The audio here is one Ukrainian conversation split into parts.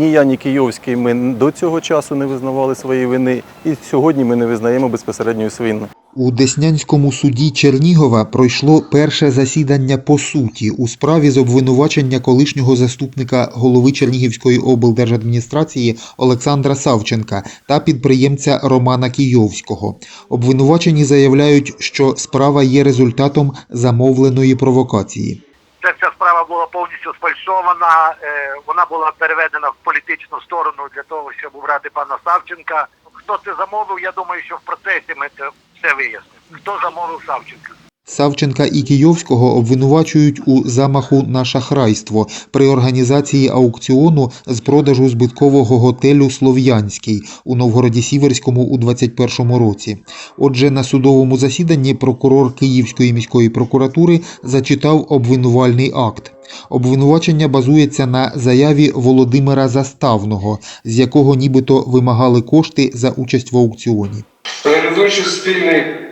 Ні я, ні Київський ми до цього часу не визнавали своєї вини, і сьогодні ми не визнаємо безпосередньої свини. У Деснянському суді Чернігова пройшло перше засідання по суті у справі з обвинувачення колишнього заступника голови Чернігівської облдержадміністрації Олександра Савченка та підприємця Романа Кійовського. Обвинувачені заявляють, що справа є результатом замовленої провокації. Ця вся справа була повністю сфальшована. е, Вона була переведена в політичну сторону для того, щоб убрати пана Савченка. Хто це замовив? Я думаю, що в процесі ми це все вияснимо. Хто замовив Савченка? Савченка і Кійовського обвинувачують у замаху на шахрайство при організації аукціону з продажу збиткового готелю Слов'янський у Новгороді Сіверському у 2021 році. Отже, на судовому засіданні прокурор Київської міської прокуратури зачитав обвинувальний акт. Обвинувачення базується на заяві Володимира Заставного, з якого нібито вимагали кошти за участь в аукціоні. Реалізуючи спільний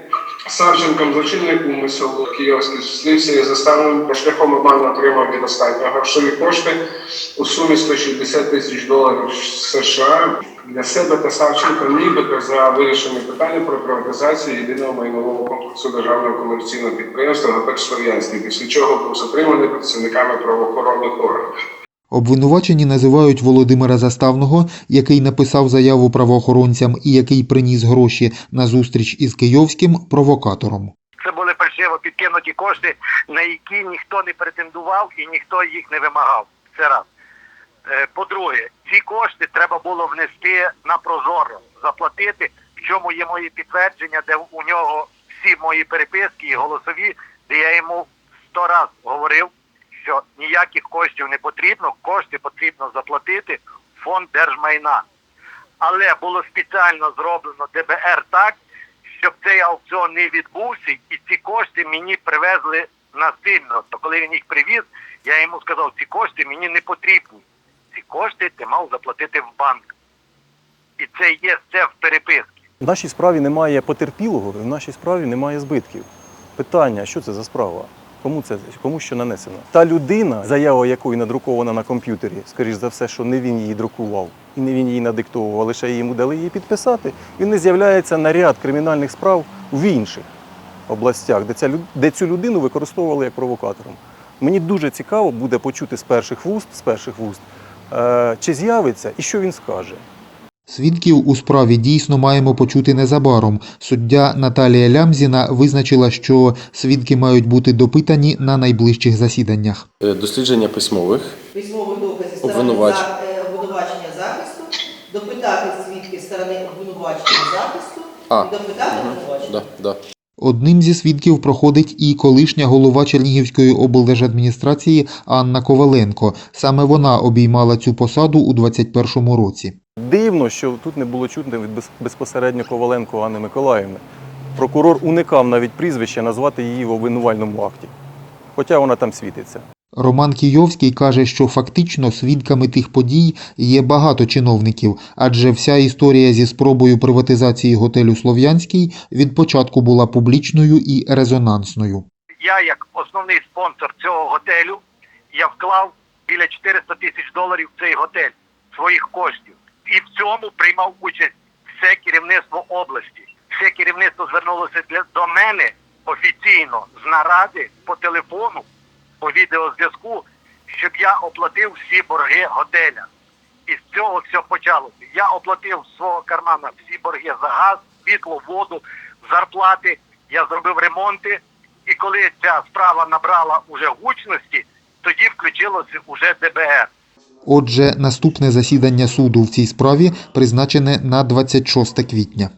Савченком злочинний умисел Київський слівся і заставним шляхом обману отримав від останнього грошові кошти у сумі 160 тисяч доларів США для себе та Савченка, нібито за вирішення питання про приватизацію єдиного майнового комплексу державного комерційного підприємства «Готель Слов'янський», після чого був затриманий працівниками правоохоронних органів. Обвинувачені називають Володимира Заставного, який написав заяву правоохоронцям і який приніс гроші на зустріч із Кийовським провокатором. Це були фальшиво підкинуті кошти, на які ніхто не претендував і ніхто їх не вимагав. Це раз. Е, По-друге, ці кошти треба було внести на прозоро, заплатити. В чому є мої підтвердження, де у нього всі мої переписки і голосові, де я йому сто раз говорив, що ніяких коштів не потрібно, кошти потрібно заплатити в фонд держмайна. Але було спеціально зроблено ДБР так, щоб цей аукціон не відбувся, і ці кошти мені привезли насильно. То коли він їх привіз, я йому сказав, ці кошти мені не потрібні. Ці кошти ти мав заплатити в банк. І це є це в переписці. В нашій справі немає потерпілого, в нашій справі немає збитків. Питання, що це за справа? Кому це кому що нанесено? Та людина, заява якої надрукована на комп'ютері, скоріш за все, що не він її друкував і не він її надиктовував, лише йому дали її підписати. Він не з'являється на ряд кримінальних справ в інших областях, де, ця, де цю людину використовували як провокатором. Мені дуже цікаво буде почути з перших вуст, з перших вуст, е, чи з'явиться і що він скаже. Свідків у справі дійсно маємо почути незабаром. Суддя Наталія Лямзіна визначила, що свідки мають бути допитані на найближчих засіданнях. Е, Дослідження письмових письмових доказів Обвинувач. за- е, обвинувачення захисту, допитати свідків сторони обвинувачення захисту А, і допитати Мгм. обвинувачення. да, да. Одним зі свідків проходить і колишня голова Чернігівської облдержадміністрації Анна Коваленко. Саме вона обіймала цю посаду у 2021 році. Дивно, що тут не було чутно від безпосередньо Коваленко Анни Миколаївни. Прокурор уникав навіть прізвище назвати її в обвинувальному акті, хоча вона там світиться. Роман Кійовський каже, що фактично свідками тих подій є багато чиновників, адже вся історія зі спробою приватизації готелю Слов'янський від початку була публічною і резонансною. Я, як основний спонсор цього готелю, я вклав біля 400 тисяч доларів в цей готель своїх коштів. І в цьому приймав участь все керівництво області. Все керівництво звернулося до мене офіційно з наради по телефону, по відеозв'язку, щоб я оплатив всі борги готеля. І з цього все почалося. Я оплатив з свого кармана всі борги за газ, світло, воду, зарплати. Я зробив ремонти. І коли ця справа набрала уже гучності, тоді включилося уже ДБР. Отже, наступне засідання суду в цій справі призначене на 26 квітня.